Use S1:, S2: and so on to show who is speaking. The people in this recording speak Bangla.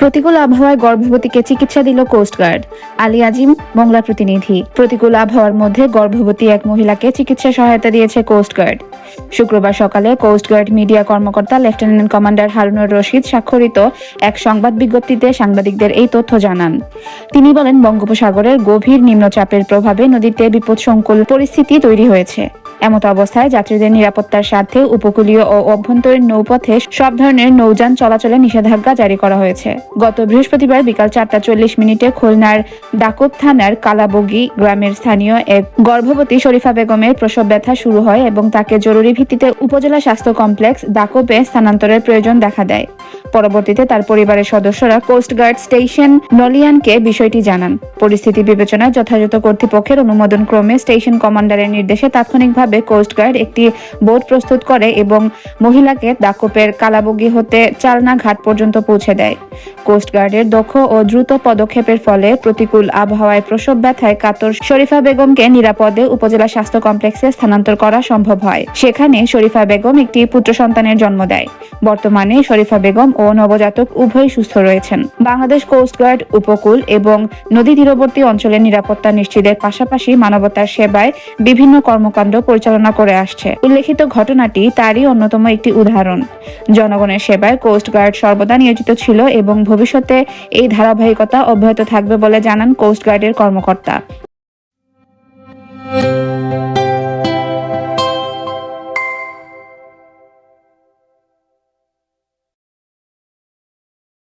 S1: প্রতিকূল আবহাওয়ায় গর্ভবতীকে চিকিৎসা দিল কোস্টগার্ড আলী আজিম মংলা প্রতিনিধি। প্রতিকূল আবহাওয়ার মধ্যে গর্ভবতী এক মহিলাকে চিকিৎসা সহায়তা দিয়েছে কোস্টগার্ড শুক্রবার সকালে কোস্টগার্ড মিডিয়া কর্মকর্তা লেফটেন্যান্ট কমান্ডার হারুনুর রশিদ স্বাক্ষরিত এক সংবাদ বিজ্ঞপ্তিতে সাংবাদিকদের এই তথ্য জানান। তিনি বলেন, বঙ্গোপসাগরের গভীর নিম্নচাপের প্রভাবে নদীতে বিপদসংকুল পরিস্থিতি তৈরি হয়েছে। এমত অবস্থায় যাত্রীদের নিরাপত্তার স্বার্থে উপকূলীয় ও অভ্যন্তরীণ নৌপথে সব ধরনের নৌযান চলাচলে নিষেধাজ্ঞা জারি করা হয়েছে। গত বৃহস্পতিবার বিকাল চারটা চল্লিশ মিনিটে খুলনার ডাকব থানার কালাবগি গ্রামের স্থানীয় এক গর্ভবতী শরীফা বেগমের প্রসব ব্যথা শুরু হয় এবং তাকে জরুরি ভিত্তিতে উপজেলা স্বাস্থ্য কমপ্লেক্স ডাকবে স্থানান্তরের প্রয়োজন দেখা দেয়। পরবর্তীতে তার পরিবারের সদস্যরা কোস্টগার্ড স্টেশন নলিয়ানকে বিষয়টি জানান। পরিস্থিতি বিবেচনায় যথাযথ কর্তৃপক্ষের অনুমোদন ক্রমে স্টেশন কমান্ডারের নির্দেশে তাৎক্ষণিকভাবে কোস্টগার্ড একটি বোট প্রস্তুত করে এবং মহিলাকে দাকপের কালাবগি হতে চালনা ঘাট পর্যন্ত পৌঁছে দেয়। কোস্টগার্ডের দক্ষ ও দ্রুত পদক্ষেপের ফলে প্রতিকূল আবহাওয়ায় প্রসব ব্যথায় কাতর শরীফা বেগমকে নিরাপদে উপজেলা স্বাস্থ্য কমপ্লেক্সে স্থানান্তর করা সম্ভব হয়। সেখানে শরীফা বেগম একটি পুত্র সন্তানের জন্ম দেয়। বর্তমানে শরীফা বেগম ও নবজাতক উভয়ই সুস্থ রয়েছেন। বাংলাদেশ কোস্টগার্ড উপকূল এবং নদী তীরবর্তী অঞ্চলের নিরাপত্তা নিশ্চিতের পাশাপাশি মানবতার সেবায় বিভিন্ন কর্মকাণ্ড পরিচালনা করে আসছে। উল্লেখিত ঘটনাটি তারই অন্যতম একটি উদাহরণ। জনগণের সেবায় কোস্ট গার্ড সর্বদা নিয়োজিত ছিল এবং ভবিষ্যতে এই ধারাবাহিকতা অব্যাহত থাকবে বলে জানান কোস্ট গার্ডের কর্মকর্তা।